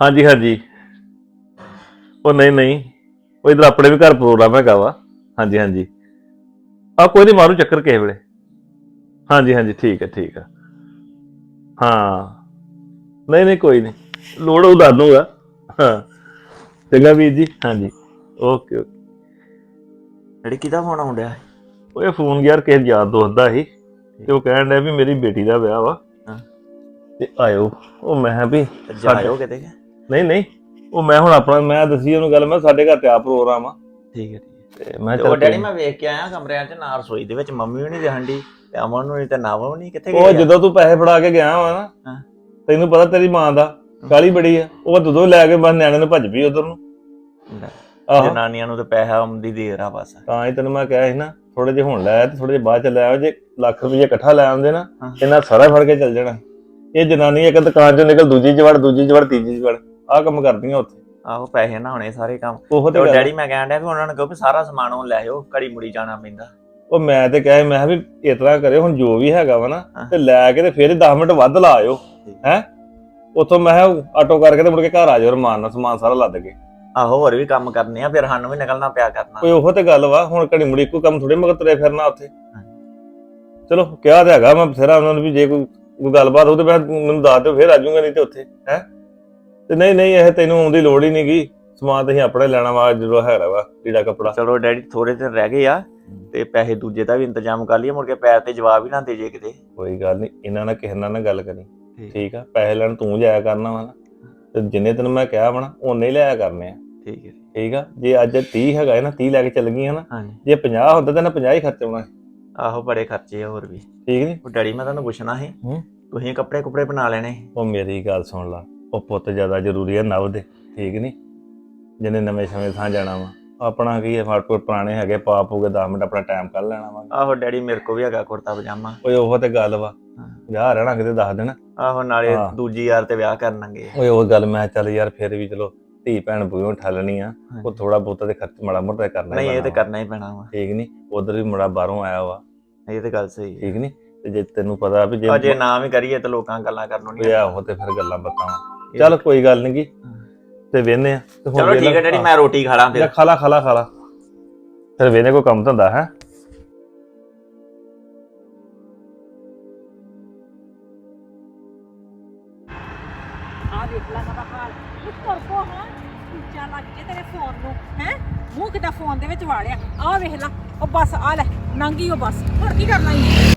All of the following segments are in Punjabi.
ਹਾਂਜੀ ਹਾਂਜੀ। ਉਹ ਨਹੀਂ ਨਹੀਂ। ਉਹ ਇਧਰ ਆਪਣੇ ਵੀ ਘਰ ਪ੍ਰੋਗਰਾਮ ਹੈਗਾ ਵਾ। ਹਾਂਜੀ ਹਾਂਜੀ। ਆ ਕੋਈ ਨਹੀਂ ਮਾਰੂ ਚੱਕਰ ਕਿਸੇ ਵੇਲੇ। ਹਾਂਜੀ ਹਾਂਜੀ ਠੀਕ ਹੈ ਠੀਕ ਹੈ ਹਾਂ। ਨਹੀਂ ਨਹੀਂ ਕੋਈ ਨਹੀਂ। ਲੋੜ ਉਹ ਦੱਸ ਦੂੰਗਾ ਹਾਂ। ਚੰਗਾ ਵੀਰ ਜੀ। ਹਾਂਜੀ। Okay okay. ਡੈਡੀ ਕਿਹਦਾ ਫੋਨ ਆਉਂਦਿਆ ਇਹ ਫੋਨ ਯਾਰ ਕਿਸੇ ਯਾਰ ਦੋਸਤ ਦਾ ਸੀ। ਤੇ ਉਹ ਕਹਿਣ ਡਿਆ ਵੀ ਮੇਰੀ ਬੇਟੀ ਦਾ ਵਿਆਹ ਵਾ। ਹਾਂ। ਤੇ ਆਇਓ। ਉਹ ਮੈਂ ਕਿਹਾ ਵੀ ਜਾਇਓ ਕਿਤੇ? ਕਿ? ਨਹੀਂ ਨਹੀਂ। ਉਹ ਮੈਂ ਹੁਣ ਆਪਣਾ ਮੈਂ ਦੱਸੀ ਉਹਨੂੰ ਗੱਲ ਮੈਂ ਸਾਡੇ ਘਰ ਤੇ ਆ ਪ੍ਰੋਗਰਾਮ ਆ। ਠੀਕ ਹੈ ਠੀਕ ਤੇ ਮੈਂ ਉਹ ਡੈਡੀ ਮੈਂ ਵੇਖ ਕੇ ਆਇਆ ਕਮਰਿਆਂ 'ਚ ਨਾ ਰਸੋਈ ਦੇ ਵਿੱਚ ਮੰਮੀ ਵੀ ਨਹੀਂ ਦਿਖੰਡੀ ਤੇ ਅਮਨ ਨੂੰ ਨਹੀਂ ਤੇ ਨਾਵ ਵੀ ਨਹੀਂ ਕਿੱਥੇ ਉਹ ਆ? ਜਦੋਂ ਤੂੰ ਪੈਸੇ ਫੜਾ ਕੇ ਗਿਆ ਵਾ ਨਾ ਹਾਂ। ਤੈਨੂੰ ਪਤਾ ਤੇਰੀ ਮਾਂ ਦਾ ਕਾਲੀ ਬੜੀ ਆ। ਉਹ ਦੁੱਧੋਂ ਲੈ ਕੇ ਬਸ ਨਿਆਣੇ ਨੂੰ ਭੱਜ ਪਈ ਉਧਰ ਨੂੰ। ਆਹੋ। ਜਨਾਨੀਆਂ ਨੂੰ ਤੇ ਪੈਸਾ ਆਉਂਦੀ ਦੇਰ ਆ ਬਸ। ਤਾਂ ਹੀ ਤੈਨੂੰ ਮੈਂ ਕਿਹਾ ਸੀ ਨਾ ਥੋੜੇ ਜਿਹਾ ਹੁਣ ਲੈ ਤੇ ਥੋੜੇ ਜਿਹਾ ਬਾਅਦ ਚ ਲੈ ਆਓ ਜੇ ਲੱਖ ਰੁਪਏ ਇਕੱਠਾ ਲੈ ਆਉਂਦੇ ਨਾ। ਇਹਨਾਂ ਸਾਰਾ ਫੜ ਕੇ ਚੱਲ ਜਾਣਾ। ਇਹ ਜਨਾਨੀ ਇੱਕ ਦੁਕਾਨ ਚੋਂ ਨਿਕਲ ਦੂਜੀ ਚ ਵੜ ਦੂਜੀ ਚ ਵੜ ਤੀਜੀ ਚ ਵੜ। ਆਹ ਕੰਮ ਕਰਦੀਆਂ ਉੱਥੇ। ਆਹੋ ਪੈਸੇ ਨਾ ਹੋਣੇ ਸਾਰੇ ਕੰਮ। ਉਹ ਤੇ ਡੈਡੀ ਮੈਂ ਕਹਿਣ ਡਿਆ ਵੀ ਉਹਨਾਂ ਨੂੰ ਕਹੋ ਵੀ ਸਾਰਾ ਸਮਾਨ ਉਹ ਲੈ ਆਓ ਘੜੀ ਮੁੜੀ ਜਾਣਾ ਪੈਂਦਾ। ਉਹ ਮੈਂ ਤੇ ਕਹੇ ਮੈਂ ਵੀ ਇਸ ਤਰ੍ਹਾਂ ਕਰਿਓ ਹੁਣ ਜੋ ਵੀ ਹੈਗਾ ਵਾ ਨਾ। ਤੇ ਲੈ ਕੇ ਤੇ ਫਿਰ 10 ਮਿੰਟ ਵੱਧ ਲਾ ਆਇਓ। ਹੈ? ਉੱਥੋਂ ਮੈਂ ਆਟੋ ਕਰਕੇ ਤੇ ਮੁੜ ਕੇ ਘਰ ਆ ਜਾਓ ਰਮਾਨ ਨਾਲ ਸਮਾਨ ਸਾਰਾ ਲੱਦ ਕੇ। ਆਹੋ ਹੋਰ ਵੀ ਕੰਮ ਕਰਨੇ ਆ ਫਿਰ ਸਾਨੂੰ ਵੀ ਨਿਕਲਣਾ ਪਿਆ ਕਰਨਾ। ਕੋਈ ਉਹੋ ਤੇ ਗੱਲ ਵਾ ਹੁਣ ਘੜੀ ਮੁੜੀ ਇੱਕੋ ਕੰਮ ਥੋੜੇ ਮਗਰ ਤੁਰੇ ਫਿਰਨਾ ਉੱਥੇ। ਚਲੋ ਕਿਹਾ ਤੇ ਹੈਗਾ ਮੈਂ ਬਥੇਰਾ ਉਹਨਾਂ ਨੂੰ ਵੀ ਜੇ ਕੋਈ ਕੋਈ ਗੱਲਬਾਤ ਹੋ ਤੇ ਮੈਂ ਮੈਨੂੰ ਦੱਸ ਦਿਓ ਫਿਰ ਆ ਜਾਊਂਗਾ ਨਹੀਂ ਤੇ ਉੱਥੇ ਹੈ? ਤੇ ਨਹੀਂ ਨਹੀਂ ਇਹ ਤੈਨੂੰ ਆਉਣ ਦੀ ਲੋੜ ਹੀ ਨਹੀਂਗੀ ਸਮਾਨ ਤੇ ਅਸੀਂ ਆਪਣੇ ਲੈਣਾ ਵਾ ਜਦੋਂ ਹੈਗਾ ਵਾ ਲੀੜਾ ਕੱਪੜਾ। ਚਲੋ ਡੈਡੀ ਥੋੜੇ ਦਿਨ ਰਹਿ ਗਏ ਆ ਤੇ ਪੈਸੇ ਦੂਜੇ ਦਾ ਵੀ ਇੰਤਜ਼ਾਮ ਕਰ ਲਈਏ ਮੁੜ ਕੇ ਪੈਰ ਤੇ ਜਵਾਬ ਹੀ ਨਾ ਦੇ ਜੇ ਕਿਤੇ। ਕੋਈ ਗੱਲ ਨਹੀਂ ਇਹਨਾਂ ਨਾਲ ਕਿਸੇ ਨਾਲ ਨਾ ਗੱਲ ਕਰੀ। ਠੀਕ। ਆ ਪੈਸੇ ਲੈਣ ਤੂੰ ਜਾਇਆ ਕਰਨਾ ਵਾ ਨਾ। ਤੇ ਜਿੰਨੇ ਤੈਨੂੰ ਮੈਂ ਕਿਹਾ ਵਾ ਨਾ ਉਹਨੇ ਹੀ ਲਿਆਇਆ ਕਰਨੇ ਆ। ਠੀਕ ਹੈ। ਠੀਕ ਆ ਜੇ ਅੱਜ 30 ਹੈਗਾ ਹੈ ਨਾ 30 ਲੈ ਕੇ ਚੱਲ ਗਈਆਂ ਨਾ ਜੇ 50 ਹੁੰਦਾ ਤਾਂ ਨਾ 50 ਹੀ ਸੀ। ਆਹੋ ਬੜੇ ਖਰਚੇ ਆ ਹੋਰ ਵੀ। ਠੀਕ ਨਹੀਂ ਉਹ ਡੈਡੀ ਮੈਂ ਤੁਹਾਨੂੰ ਪੁੱਛਣਾ ਸੀ? ਤੁਸੀਂ ਕੱਪੜੇ ਕੁਪੜੇ ਬਣਾ ਲੈਣੇ? ਉਹ ਮੇਰੀ ਗੱਲ ਸੁਣ ਲਾ ਉਹ ਪੁੱਤ ਜ਼ਿਆਦਾ ਜ਼ਰੂਰੀ ਹੈ ਨਵ ਦੇ ਠੀਕ ਨਹੀਂ ਜਿਹਨੇ ਨਵੇਂ ਸਮੇਂ ਥਾਂ ਜਾਣਾ ਵਾ। ਆਪਣਾ ਕੀ ਹੈ ਕੋਲ ਪੁਰਾਣੇ ਹੈਗੇ ਪਾਪ ਹੋ ਗਏ 10 ਮਿੰਟ ਆਪਣਾ ਟਾਈਮ ਕੱਢ ਲੈਣਾ ਵਾ। ਆਹੋ ਡੈਡੀ ਮੇਰੇ ਕੋ ਵੀ ਹੈਗਾ ਕੁੜਤਾ ਪਜਾਮਾ। ਓਏ ਉਹ ਤੇ ਗੱਲ ਵਾ। ਵਿਆਹ ਰਹਿਣਾ ਕਿਤੇ ਦੱਸ ਦੇਣਾ ਆਹੋ ਨਾਲੇ ਹਾਂ। ਦੂਜੀ ਯਾਰ ਤੇ ਵਿਆਹ ਕਰਨਗੇ ਓਏ ਉਹ ਗੱਲ ਮੈਂ ਚੱਲ ਯਾਰ ਫਿਰ ਵੀ ਚਲੋ ਧੀ ਭੈਣ ਬੁਗਿਓ ਠੱਲਣੀ ਆ। ਉਹ ਥੋੜਾ ਬਹੁਤਾ ਤੇ ਖਰਚ ਮਾੜਾ ਮੋਟਾ ਕਰਨਾ ਹੀ ਨਹੀਂ ਇਹ ਤੇ ਪੈਣਾ। ਕਰਨਾ ਹੀ ਪੈਣਾ ਵਾ। ਠੀਕ ਨਹੀਂ ਉਧਰ ਵੀ ਮੁੰਡਾ ਬਾਹਰੋਂ ਆਇਆ ਵਾ। ਇਹ ਤੇ ਗੱਲ ਸਹੀ ਹੈ ਠੀਕ ਨਹੀਂ ਤੇ ਜੇ ਤੈਨੂੰ ਪਤਾ ਵੀ ਜੇ ਅਜੇ ਨਾ ਵੀ ਕਰੀਏ ਤੇ ਲੋਕਾਂ ਗੱਲਾਂ ਕਰਨ ਨਹੀਂ ਵਿਆਹ ਹੋ ਤੇ ਫਿਰ ਗੱਲਾਂ ਬਾਤਾਂ ਵਾ। ਚੱਲ ਕੋਈ ਗੱਲ ਨਹੀਂ ਤੇ ਵੇਨੇ ਆ। ਤੇ ਹੁਣ ਚਲੋ ਵੇਖ ਠੀਕ ਹੈ ਲਾ- ਡੈਡੀ ਮੈਂ ਰੋਟੀ ਖਾ ਲਾਂ ਲੈ ਫਿਰ ਖਾਲਾ ਖਾਲਾ ਖਾਲਾ ਫਿਰ ਵੇਨੇ ਕੋ ਕੰਮ ਧੰਦਾ ਹੈ? ਆ ਵੇਖ ਲੈ ਦਾ ਹਾਲ। ਤੂੰ ਤੁਰ ਪੋ ਹਾਂ? ਉੱਚਾ ਲੱਗ ਜੇ ਤੇਰੇ ਫੋਨ ਨੂੰ ਹੈ? ਮੂੰਹ ਕਿਦਾਂ ਫੋਨ ਦੇ ਵਿੱਚ ਵਾਲਿਆ? ਆ ਵੇਖ ਲੈ ਉਹ ਬਸ ਆ ਲੈ ਨੰਗੀ ਉਹ ਬਸ। ਹੁਣ ਕੀ ਕਰਨਾ ਈ?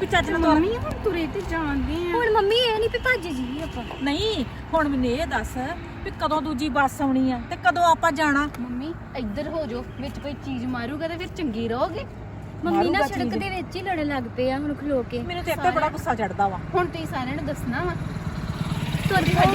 ਵੀ ਚੱਜ ਨਾਲ ਤੁਰ ਮੰਮੀ ਹੁਣ ਤੁਰੇ ਤੇ ਜਾਂਦੇ ਆ। ਹੁਣ ਮੰਮੀ ਇਹ ਨਹੀਂ ਵੀ ਭੱਜ ਜੀ ਆਪਾਂ। ਨਹੀਂ ਹੁਣ ਮੈਨੂੰ ਇਹ ਦੱਸ ਵੀ ਕਦੋਂ ਦੂਜੀ ਬੱਸ ਆਉਣੀ ਆ ਤੇ ਕਦੋਂ ਆਪਾਂ ਜਾਣਾ? ਮੰਮੀ ਇੱਧਰ ਹੋ ਜਾਓ ਵਿੱਚ ਕੋਈ ਚੀਜ਼ ਮਾਰੂਗਾ ਤੇ ਫਿਰ ਚੰਗੀ ਰਹੋਗੇ। ਮੰਮੀ ਨਾ ਮਾਰੂਗਾ ਸੜਕ ਚੀਜ਼। ਦੇ ਵਿੱਚ ਹੀ ਲੜਨ ਲੱਗ ਪਏ ਆ ਹੁਣ ਖਲੋ ਕੇ। ਮੈਨੂੰ ਤੇ ਇੱਥੇ ਬੜਾ ਗੁੱਸਾ ਚੜਦਾ ਵਾ। ਹੁਣ ਤੁਸੀਂ ਸਾਰਿਆਂ ਨੂੰ ਦੱਸਣਾ ਵਾ। ਸਾਡੀ ਬਣ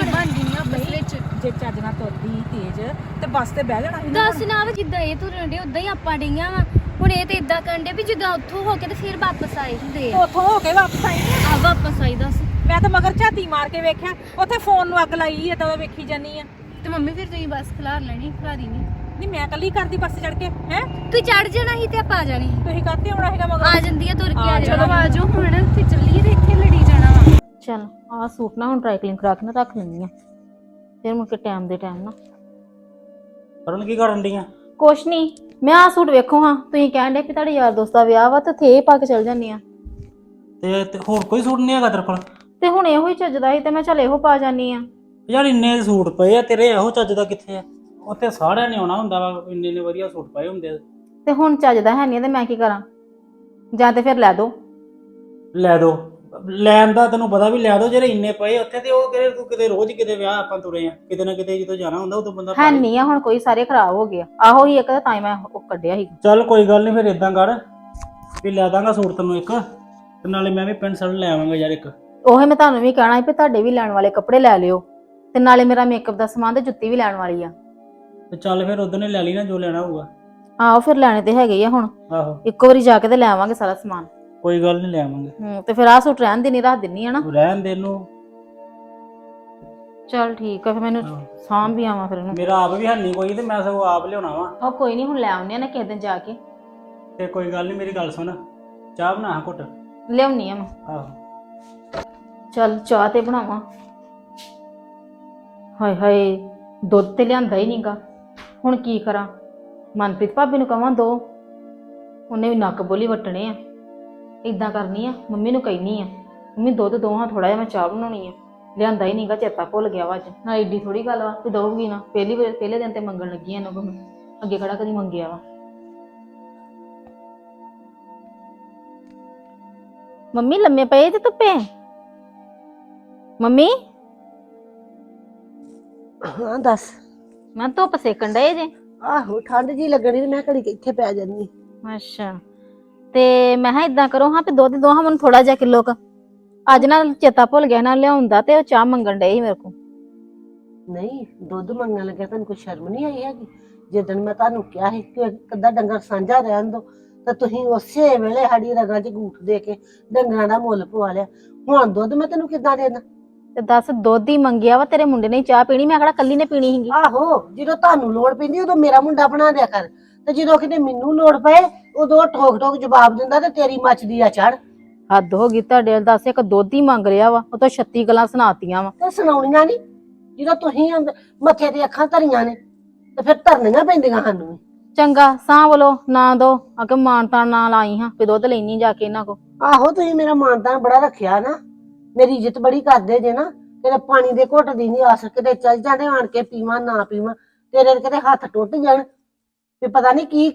ਆਪਸ ਵਿੱਚ। ਜੇ ਚੱਜ ਨਾਲ ਤੁਰਦੀ ਤੇਜ਼ ਤੇ ਬੱਸ ਤੇ ਬਹਿ ਜਾਣਾ ਸੀ ਨਾ ਦੱਸ ਨਾ ਵਾ ਜਿੱਦਾਂ ਇਹ ਤੁਰਨ ਦੇ ਉਦਾਂ ਹੀ ਆਪਾਂ ਡਈਆਂ ਵਾ। ਹੁਣ ਇਹ ਤੇ ਇਦਾਂ ਕਰਦੇ ਵੀ ਜਿੱਦਾਂ ਉੱਥੋਂ ਹੋ ਕੇ ਤੇ ਫਿਰ ਵਾਪਸ ਆਏ ਹੁੰਦੇ। ਆ। ਉੱਥੋਂ ਹੋ ਕੇ ਵਾਪਸ ਆਈ ਆ। ਆ ਵਾਪਸ ਆਈ ਦੱਸ। ਮੈਂ ਤਾਂ ਮਗਰ ਝਾਤੀ ਮਾਰ ਕੇ ਵੇਖਿਆ ਉੱਥੇ ਫੋਨ ਨੂੰ ਅੱਗ ਲਾਈ ਆ ਤਾਂ ਵੇਖੀ ਜਾਨੀ ਆ। ਤੇ ਮੰਮੀ ਫਿਰ ਤੁਸੀਂ ਬਸ ਖਿਲਾਰ ਲੈਣੀ ਖਿਲਾਰੀ ਨਹੀਂ ਨਹੀਂ ਮੈਂ ਕੱਲੀ ਕਰਦੀ ਬੱਸ ਚੜ ਕੇ ਹੈ? ਤੂੰ ਚੜ ਜਾਣਾ ਸੀ ਤੇ ਆਪਾਂ ਆ ਜਾਣੀ ਸੀ। ਤੁਸੀਂ ਕਾਹਤੇ ਆਉਣਾ ਹੈਗਾ ਮਗਰ? ਆ ਜਾਂਦੀ ਆ ਤੁਰ ਕੇ ਆ ਆ ਜਾਣਾ। ਚਲੋ ਆ ਜਾਓ ਹੁਣ ਤੇ ਚੱਲੀਏ ਤੇ ਇੱਥੇ ਲੜੀ ਜਾਣਾ ਵਾ। ਚੱਲ ਆਹ ਸੂਟ ਨਾ ਹੁਣ ਡਰਾਈ ਕਲੀਨ ਕਰਾ ਕੇ ਨਾ ਰੱਖ ਲੈਂਦੀ ਆ। ਫਿਰ ਮੁੜ ਕੇ ਟਾਈਮ ਦੇ ਟਾਈਮ ਨਾ। ਕਰਨ ਕੀ ਕਰਨ ਡੀਆਂ ਕੁਛ ਨਹੀਂ ਮੈਂ ਆਹ ਸੂਟ ਵੇਖੋ ਹਾਂ ਤੁਸੀਂ ਕਹਿਣ ਦੇ ਕਿ ਤੁਹਾਡੇ ਯਾਰ ਦੋਸਤ ਦਾ ਵਿਆਹ ਵਾ ਤੇ ਥੇ ਪਾ ਕੇ ਚਲ ਜਾਂਦੀ ਆ ਤੇ ਤੇ ਹੋਰ ਕੋਈ ਸੂਟ ਨਹੀਂ ਹੈਗਾ ਤੇਰੇ ਕੋਲ? ਤੇ ਹੁਣ ਇਹੋ ਹੀ ਚੱਜਦਾ ਸੀ ਤੇ ਮੈਂ ਚੱਲ ਇਹੋ ਪਾ ਜਾਨੀ ਆ ਯਾਰ ਇੰਨੇ ਸੂਟ ਪਏ ਆ ਤੇਰੇ ਇਹੋ ਚੱਜ ਦਾ ਕਿੱਥੇ ਆ? ਉੱਥੇ ਸਾਰਿਆਂ ਨੇ ਆਉਣਾ ਹੁੰਦਾ ਵਾ ਇੰਨੇ ਇੰਨੇ ਵਧੀਆ ਸੂਟ ਪਏ ਹੁੰਦੇ ਆ। ਤੇ ਹੁਣ ਚੱਜਦਾ ਹੈ ਨਹੀਂ ਤੇ ਮੈਂ ਕੀ ਕਰਾਂ? ਜਾਂ ਤੇ ਫਿਰ ਲੈ ਦੋ। ਲੈ ਦੋ। ਲੈਣ ਦਾ ਤੈਨੂੰ ਪਤਾ ਵੀ ਲੈ ਦੋ ਜਿਹੜੇ ਇੰਨੇ ਪਏ ਉੱਥੇ ਤੇ ਉਹ ਕਿਤੇ ਤੂੰ ਕਿਤੇ ਰੋਜ਼ ਕਿਤੇ ਵਿਆਹ ਆਪਾਂ ਤੁਰੇ ਆ। ਕਿਤੇ ਨਾ ਕਿਤੇ ਜਦੋਂ ਜਾਣਾ ਹੁੰਦਾ ਉਦੋਂ ਬੰਦਾ ਹੈ। ਨਹੀਂ ਆ ਹੁਣ ਕੋਈ ਸਾਰੇ ਖਰਾਬ ਹੋ ਗਿਆ ਆਹੋ ਹੀ ਇੱਕ ਤਾਂ ਹੀ ਮੈਂ ਉਹ ਕੱਢਿਆ ਸੀ। ਚੱਲ ਕੋਈ ਗੱਲ ਨਹੀਂ ਫਿਰ ਇਦਾਂ ਕਰ ਵੀ ਲੈ ਦਾਂਗਾ ਸੂਟ ਤੈਨੂੰ ਇੱਕ ਤੇ ਨਾਲੇ ਮੈਂ ਵੀ ਪੈਂਟ ਸ਼ਰਟ ਲੈ ਆਵਾਂਗਾ ਯਾਰ ਇੱਕ। ਉਹੇ ਮੈਂ ਤੁਹਾਨੂੰ ਵੀ ਕਹਿਣਾ ਸੀ ਵੀ ਤੁਹਾਡੇ ਵੀ ਲੈਣ ਵਾਲੇ ਕੱਪੜੇ ਲੈ ਲਿਓ ਤੇ ਨਾਲੇ ਮੇਰਾ ਮੇਕਅਪ ਦਾ ਸਮਾਨ ਤੇ ਜੁੱਤੀ ਵੀ ਲੈਣ ਵਾਲੀ ਆ। ਤੇ ਚੱਲ ਫਿਰ ਉਦੋਂ ਨੇ ਲੈ ਲਈ ਨਾ ਜੋ ਲੈਣਾ ਹੋਊਗਾ। ਆਹੋ ਫਿਰ ਲੈਣੇ ਤੇ ਹੈਗੇ ਹੀ ਆ ਹੁਣ। ਆਹੋ। ਇੱਕੋ ਵਾਰੀ ਜਾ ਕੇ ਤੇ ਲੈ ਆਵਾਂਗੇ ਸਾਰਾ ਸਮਾਨ। ਕੋਈ ਗੱਲ ਨਹੀਂ ਲੈ ਆਵਾਂਗੇ। ਹੂੰ ਤੇ ਫਿਰ ਆਹ ਸੂਟ ਰਹਿਣ ਦੀ ਨਹੀਂ ਰੱਖ ਦਿੰਨੀ ਆ ਨਾ। ਰਹਿਣ ਦੇ ਨੂੰ ਚਲ ਠੀਕ ਆ ਫਿਰ ਮੈਨੂੰ ਹਾਂ। ਸਾਂਭ ਵੀ ਆਵਾਂ ਫਿਰ ਉਹਨੂੰ ਮੇਰਾ ਆਪ ਵੀ ਹੰਨੀ ਕੋਈ ਤੇ ਮੈਂ ਸਗੋਂ ਆਪ ਲਿਆਉਣਾ ਵਾ। ਉਹ ਕੋਈ ਨਹੀਂ ਹੁਣ ਲੈ ਆਉਂਦੇ ਆ ਨਾ ਕਿਸੇ ਦਿਨ ਜਾ ਕੇ। ਤੇ ਕੋਈ ਗੱਲ ਨਹੀਂ ਮੇਰੀ ਗੱਲ ਸੁਣ। ਚਾਹ ਬਣਾ ਘੁੱਟ। ਲਿਆਉਣੀ ਆ ਮੈਂ। ਆਹੋ। ਚੱਲ ਚਾਹ ਤੇ ਬਣਾਵਾਂ। ਹਾਏ ਹਾਏ ਦੁੱਧ ਤੇ ਲਿਆਂਦਾ ਹੀ ਨਹੀਂਗਾ। ਹੁਣ ਕੀ ਕਰਾਂ? ਮਨਪ੍ਰੀਤ ਭਾਬੀ ਨੂੰ ਕਵਾਂ ਦੋ। ਉਹਨੇ ਵੀ ਨੱਕ ਬੋਲੀ ਵਟਣੇ ਆ। ਇਦਾਂ ਕਰਨੀ ਆ ਮੰਮੀ ਨੂੰ ਕਹਿਨੀ ਆ ਮੰਮੀ ਦੁੱਧ ਦੋ ਹਾਂ ਥੋੜਾ ਜਿਹਾ ਮੈਂ ਚਾਹ ਬਣਾਉਣੀ ਆ ਲਿਆਂਦਾ ਹੀ ਨਹੀਂਗਾ ਚੇਤਾ ਭੁੱਲ ਗਿਆ ਵਾ ਅੱਜ। ਨਾ ਏਡੀ ਥੋੜੀ ਗੱਲ ਵਾ ਤੇ ਦਊਗੀ ਨਾ ਪਹਿਲੀ ਵਾਰ ਪਹਿਲੇ ਦਿਨ ਤੇ ਮੰਗਣ ਲੱਗੀ ਆ ਇਹਨੂੰ ਕੋਲ ਮੈਂ ਅੱਗੇ ਕਿਹੜਾ ਕਦੀ ਮੰਗਿਆ ਵਾ। ਮੰਮੀ ਲੰਮੇ ਪਏ ਤੇ ਧੁੱਪੇ? ਮੰਮੀ? ਹਾਂ ਦੱਸ। ਮੈਂ ਧੁੱਪ ਸੇਕਣ ਡਏ ਜੇ? ਆਹੋ ਠੰਡ ਜੀ ਲੱਗਣੀ ਤੇ ਮੈਂ ਘੜੀ ਕੁ ਇੱਥੇ ਪੈ ਜਾਨੀ ਅੱਛਾ। ਤੇ ਮੈਂ ਹਾਂ ਇਦਾਂ ਕਰੋ ਹਾਂ ਵੀ ਦੁੱਧ ਦੋ ਹਾਂ ਮੈਨੂੰ ਥੋੜਾ ਜਿਹਾ ਕਿਲੋ ਕ। ਅੱਜ ਨਾ ਚੇਤਾ ਭੁੱਲ ਗਿਆ ਨਾ ਲਿਆਉਂਦਾ ਤੇ ਉਹ ਚਾਹ ਮੰਗਣ ਸੀ ਮੇਰੇ ਕੋਲ। ਨਹੀਂ ਦੁੱਧ ਮੰਗਣ ਲੱਗਿਆ ਤੁਹਾਨੂੰ ਕੋਈ ਸ਼ਰਮ ਨਹੀਂ ਆਈ ਹੈਗੀ? ਜਦੋਂ ਮੈਂ ਤੁਹਾਨੂੰ ਕਿਹਾ ਸੀ ਕਿ ਕੱਦਾ ਡੰਗਰ ਸਾਂਝਾ ਰਹਿਣ ਦੋ ਤਾਂ ਤੁਸੀਂ ਉਸੇ ਵੇਲੇ ਸਾਡੀ ਰਗਾਂ 'ਚ ਗੂਠ ਦੇ ਕੇ ਡੰਗਰਾਂ ਦਾ ਮੁੱਲ ਪਵਾ ਲਿਆ। ਹੁਣ ਦੁੱਧ ਮੈਂ ਤੈਨੂੰ ਕਿੱਦਾਂ ਦੇਣਾ? ਤੇ ਦੱਸ ਦੁੱਧ ਹੀ ਮੰਗਿਆ ਵਾ ਤੇਰੇ ਮੁੰਡੇ ਨੇ ਹੀ ਚਾਹ ਪੀਣੀ ਮੈਂ ਕਿਹੜਾ ਕੱਲੀ ਨੇ ਪੀਣੀ ਸੀਗੀ? ਆਹੋ ਜਦੋਂ ਤੁਹਾਨੂੰ ਲੋੜ ਪੈਂਦੀ ਉਦੋਂ ਮੇਰਾ ਮੁੰਡਾ ਬਣਾ ਦਿਆ ਕਰ। ਤੇ ਜਦੋਂ ਕਿਤੇ ਮੈਨੂੰ ਲੋੜ ਪਏ ਉਦੋਂ ਠੋਕ ਠੋਕ ਜਵਾਬ ਦਿੰਦਾ ਤੇ ਤੇਰੀ ਮੱਚਦੀ ਆ ਚੜ। ਹੱਦ ਹੋ ਗਈ ਤੁਹਾਡੇ ਵੱਲ ਦੱਸ ਇੱਕ ਦੁੱਧ ਹੀ ਮੰਗ ਰਿਹਾ ਵਾ ਉਹ ਤੋਂ 36 ਗੱਲਾਂ ਸੁਣਾਤੀਆਂ ਵਾ। ਤੇ ਸੁਣਾਉਣੀਆਂ ਨਹੀਂ ਜਦੋਂ ਤੁਸੀਂ ਅੰਦ- ਮੱਥੇ ਤੇ ਅੱਖਾਂ ਧਰੀਆਂ ਨੇ ਤੇ ਫਿਰ ਧਰਨੀਆਂ ਪੈਂਦੀਆਂ ਸਾਨੂੰ ਵੀ। ਚੰਗਾ ਸਾਹ ਬੋਲੋ ਨਾ ਦੋ ਅਗੇ ਮਾਨਤਾ ਨਾਲ ਆਈ ਹਾਂ ਵੀ ਦੁੱਧ ਲੈਣੀ ਜਾ ਕੇ ਇਹਨਾਂ ਕੋ ਆਹੋ ਤੁਸੀਂ ਮੇਰਾ ਮਾਨਤਾਨ ਬੜਾ ਰੱਖਿਆ ਨਾ ਮੇਰੀ ਇੱਜ਼ਤ ਬੜੀ ਕਰਦੇ ਜੇ ਨਾ ਕਿਤੇ ਪਾਣੀ ਦੇ ਘੁੱਟ ਦੀ ਨਹੀਂ ਆਸ ਕਿਤੇ ਚੱਲ ਜਾਂਦੇ ਆਣ ਕੇ ਪੀਵਾਂ ਨਾ ਪੀਵਾਂ ਤੇਰੇ ਕਿਤੇ ਹੱਥ ਟੁੱਟ ਜਾਣ ਵੀ ਪਤਾ ਨਹੀਂ ਕੀ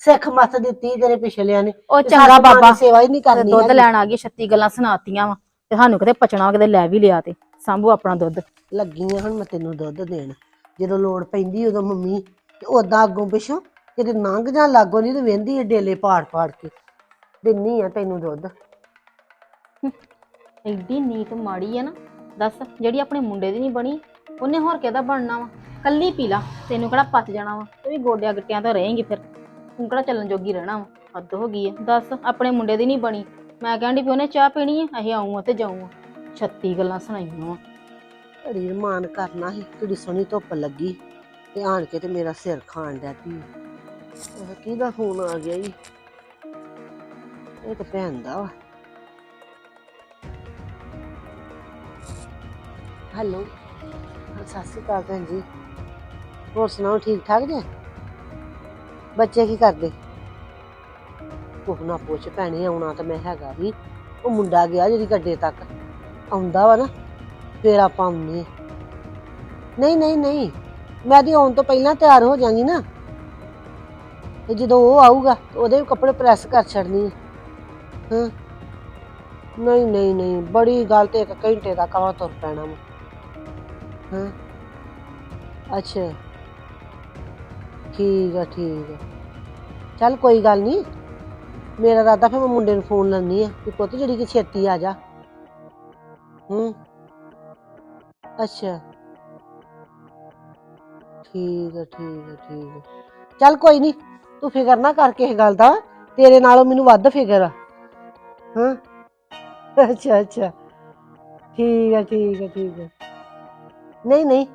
ਸਿੱਖ ਮੱਤ ਦਿੱਤੀ ਤੇਰੇ ਪਿਛਲਿਆਂ ਨੇ। ਉਹ ਵੀ ਚੰਗਾ ਸਾਡੀ ਮਾਂ ਦੀ ਬਾਬਾ ਸੇਵਾ ਹੀ ਨਹੀਂ ਤੇ ਕਰਨੀ ਦੁੱਧ ਹੈਗੀ। ਲੈਣ ਆ ਗਈ 36 ਗੱਲਾਂ ਸੁਣਾਤੀਆਂ ਵਾ। ਤੇ ਸਾਨੂੰ ਕਿਤੇ ਪਚਣਾ ਕਿਤੇ ਲੈ ਵੀ ਲਿਆ ਤੇ। ਸੰਭੂ ਆਪਣਾ ਦੁੱਧ। ਲੱਗੀ ਆ ਹੁਣ ਮੈਂ ਤੈਨੂੰ ਦੁੱਧ ਦੇਣ। ਜਦੋਂ ਲੋੜ ਪੈਂਦੀ ਉਦੋਂ ਮੰਮੀ ਤੇ ਉਦਾਂ ਅੱਗੋਂ ਪਿੱਛੋਂ ਕਿਤੇ ਲੰਘ ਜਾਂ ਲਾਗੋ ਨਹੀਂ ਤੇ ਵਹਿੰਦੀ ਏ ਡੇਲੇ ਪਾੜ ਪਾੜ ਕੇ। ਦਿੰਨੀ ਆ ਤੈਨੂੰ ਦੁੱਧ। ਐਡੀ ਨੀਤ ਮਾੜੀ ਆ ਨਾ। ਦੱਸ ਜਿਹੜੀ ਆਪਣੇ ਮੁੰਡੇ ਦੀ ਨਹੀਂ ਬਣੀ ਉਹਨੇ ਹੋਰ ਕਿਹਦਾ ਬਣਨਾ ਵਾ? ਕੱਲੀ ਪੀ ਲਾ, ਤੈਨੂੰ ਕਿਹੜਾ ਪਚ ਜਾਣਾ ਵਾ? ਤੇ ਵੀ ਗੋਡਿਆਂ ਗਿੱਟਿਆਂ ਤੋਂ ਰਹੇਂਗੀ ਫਿਰ। ਤੂੰ ਕਿਹੜਾ ਚੱਲਣ ਜੋਗੀ ਰਹਿਣਾ ਵਾ? ਹੱਦ ਹੋ ਗਈ ਆ ਦੱਸ, ਆਪਣੇ ਮੁੰਡੇ ਦੀ ਨਹੀਂ ਬਣੀ। ਮੈਂ ਕਹਿੰਦੀ ਵੀ ਉਹਨੇ ਚਾਹ ਪੀਣੀ ਆ ਅਸੀਂ ਆਉਂ ਤੇ ਜਾਉਂ 36 ਗੱਲਾਂ ਸੁਣਾਈਆਂ ਵਾ। ਘੜੀ ਰਮਾਨ ਕਰਨਾ ਸੀ, ਕਿਹੜੀ ਸੋਹਣੀ ਧੁੱਪ ਲੱਗੀ। ਤੇ ਆਣ ਕੇ ਤੇ ਮੇਰਾ ਸਿਰ ਖਾਣ ਡਿਆ ਪਈ। ਉਹ ਕਿਹਦਾ ਫੋਨ ਆ ਗਿਆ ਜੀ ਇਹ ਤਾਂ ਭੈਣ ਦਾ ਵਾ। ਹੈਲੋ। ਸਤਿ ਸ਼੍ਰੀ ਅਕਾਲ ਭੈਣ ਜੀ। ਹੋਰ ਸੁਣਾਓ, ਠੀਕ ਠਾਕ ਜੇ? ਬੱਚੇ ਕੀ ਕਰਦੇ? ਉਹ ਨਾ ਪੁੱਛ ਭੈਣੇ, ਆਉਣਾ ਤਾਂ ਮੈਂ ਹੈਗਾ ਵੀ। ਉਹ ਮੁੰਡਾ ਗਿਆ ਜਿਹੜੀ ਗੱਡੇ ਤੱਕ। ਆਉਂਦਾ ਵਾ ਨਾ, ਫੇਰ ਆਪਾਂ ਆਉਂਦੇ ਨਹੀਂ ਨਹੀਂ ਨਹੀਂ, ਮੈਂ ਦੀ ਆਉਣ ਤੋਂ ਪਹਿਲਾਂ ਤਿਆਰ ਹੋ ਜਾਵਾਂਗੀ ਨਾ। ਤੇ ਜਦੋਂ ਉਹ ਆਊਗਾ ਉਹਦੇ ਵੀ ਕੱਪੜੇ ਪ੍ਰੈਸ ਕਰ ਛੱਡਣੀ ਹੈ ਹਾਂ। ਨਹੀਂ ਨਹੀਂ ਨਹੀਂ, ਬੜੀ ਗੱਲ ਤੇ ਇੱਕ ਘੰਟੇ ਦਾ ਕਵਾ ਤੁਰ ਪੈਣਾ ਵਾ। ਹਾਂ। ਅੱਛਾ। ਠੀਕ ਆ ਠੀਕ ਆ। ਚੱਲ ਕੋਈ ਗੱਲ ਨਹੀਂ ਮੇਰਾ ਰਾਦਾ ਫਿਰ ਮੈਂ ਮੁੰਡੇ ਨੂੰ ਫੋਨ ਲਾਉਣੀ ਆ ਕਿ ਪੁੱਤ ਜਿਹੜੀ ਕਿ ਛੇਤੀ ਆ ਜਾ। ਹੂੰ। ਅੱਛਾ। ਠੀਕ ਆ ਠੀਕ ਆ ਠੀਕ ਆ। ਚੱਲ ਕੋਈ ਨਹੀਂ ਤੂੰ ਫਿਕਰ ਨਾ ਕਰ ਕਿਸੇ ਗੱਲ ਦਾ। ਤੇਰੇ ਨਾਲੋਂ ਮੈਨੂੰ ਵੱਧ ਫਿਕਰ ਆ। ਹਾਂ। ਅੱਛਾ ਅੱਛਾ। ਠੀਕ ਆ, ਠੀਕ ਹੈ ਠੀਕ ਹੈ ਨਹੀਂ ਨਹੀਂ,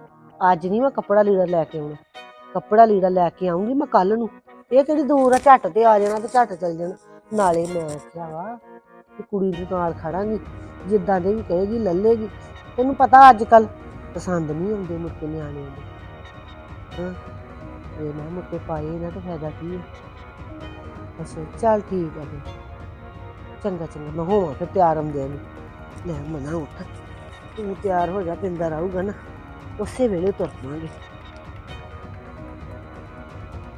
ਅੱਜ ਨਹੀਂ ਮੈਂ ਕੱਪੜਾ ਲੀੜਾ ਲੈ ਕੇ ਆਉਣਾ। ਕੱਪੜਾ ਲੀੜਾ ਲੈ ਕੇ ਆਉਂਗੀ ਮੈਂ ਕੱਲ ਨੂੰ। ਇਹ ਕਿਹੜੀ ਦੂਰ ਆ, ਝੱਟ ਤੇ ਆ ਜਾਣਾ ਤੇ ਝੱਟ ਚੱਲ ਜਾਣਾ। ਨਾਲੇ ਮੈਂ ਆਖਿਆ ਵਾ ਕਿ ਕੁੜੀ ਦੇ ਨਾਲ ਖੜਾਂਗੀ, ਜਿੱਦਾਂ ਦੇ ਵੀ ਕਹੇਗੀ, ਲੱਲੇਗੀ। ਤੈਨੂੰ ਪਤਾ ਅੱਜ ਕੱਲ ਪਸੰਦ ਨਹੀਂ ਆਉਂਦੇ ਮੁੱਕੇ ਨਿਆਣੇ ਦੇ। ਹਾਂ ਇਹ ਨਾ ਮੁੱਕੇ ਪਾਏ ਇਹਨਾਂ ਦਾ ਫਾਇਦਾ ਕੀ ਹੈ ਅੱਛਾ ਚੱਲ ਠੀਕ ਹੈ ਫਿਰ। ਚੰਗਾ ਚੰਗਾ, ਮੈਂ ਹੋਵਾਂ ਫਿਰ ਤਿਆਰ ਹੁੰਦੇ ਨੂੰ। ਲੈ ਮਨਾ ਉੱਠ। ਤੂੰ ਤਿਆਰ ਹੋ ਜਾ ਪਿੰਦਰ ਆਊਗਾ ਨਾ। ਉਸੇ ਵੇਲੇ ਤੁਰ ਪਾਂਗੇ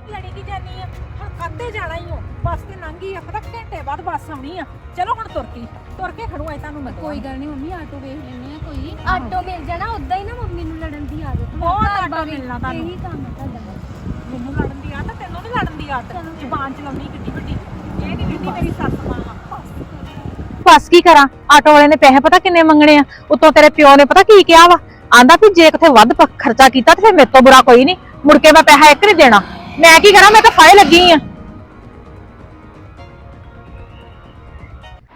ਲੜੀ ਕੀ ਜਾਨੀ ਆ? ਹੁਣ ਕੱਦੇ ਜਾਣਾ ਹੀ ਹੋ ਬੱਸ ਤੇ ਲੰਘੀ ਆ। ਪਤਾ ਘੰਟੇ ਬਾਅਦ ਬੱਸ ਆਉਣੀ ਆ। ਚਲੋ ਹੁਣ ਤੁਰ ਕੀ ਤੁਰ ਕੇ ਖੜੂ ਐ ਤੁਹਾਨੂੰ ਮੈਂ ਕੋਈ ਗੱਲ ਨਹੀਂ ਮੰਮੀ ਆਟੋ ਵੇਖ ਲੈਣੇ ਆ ਕੋਈ। ਆਟੋ ਮਿਲ ਜਾਣਾ ਉਦਾਂ ਹੀ ਨਾ ਮੰਮੀ ਨੂੰ ਲੜਨ ਦੀ ਆਦਤ ਵਾ। ਬਹੁਤ ਘਰ ਆਟੋ ਬਾਰੇ ਮਿਲਣਾ ਤੁਹਾਨੂੰ। ਇਹੀ ਕੰਮ ਹੈ ਤੁਹਾਡਾ। ਮੈਨੂੰ ਲੜਨ ਦੀ ਆਦਤ ਤੈਨੂੰ ਨਹੀਂ ਲੜਨ ਦੀ ਆਦਤ। ਜ਼ਬਾਨ ਚਲਾਉਣੀ ਕਿੱਡੀ ਵੱਡੀ। ਇਹ ਨਹੀਂ ਕਿੱਡੀ ਮੇਰੀ ਸੱਸ ਮਾਂ ਆ। ਬਸ ਕੀ ਕਰਾਂ? ਆਟੋ ਵਾਲੇ ਨੇ ਪੈਸੇ ਪਤਾ ਕਿੰਨੇ ਮੰਗਣੇ ਆ? ਉਤੋਂ ਤੇਰੇ ਪਿਓ ਨੇ ਪਤਾ ਕੀ ਕਿਹਾ ਵਾ? ਆਂਦਾ ਵੀ ਜੇ ਕਿਥੇ ਵੱਧ ਪ- ਖਰਚਾ ਕੀਤਾ ਤੇ ਫਿਰ ਮੇਰੇ ਤੋਂ ਬੁਰਾ ਕੋਈ ਨਹੀਂ। ਮੁੜ ਕੇ ਮੈਂ ਪੈਸਾ ਇੱਕ ਨਹੀਂ ਦੇਣਾ। ਮੈਂ ਕੀ ਕਰਾਂ? ਮੈਂ ਤਾਂ ਫਾਇ ਲੱਗੀ ਆ।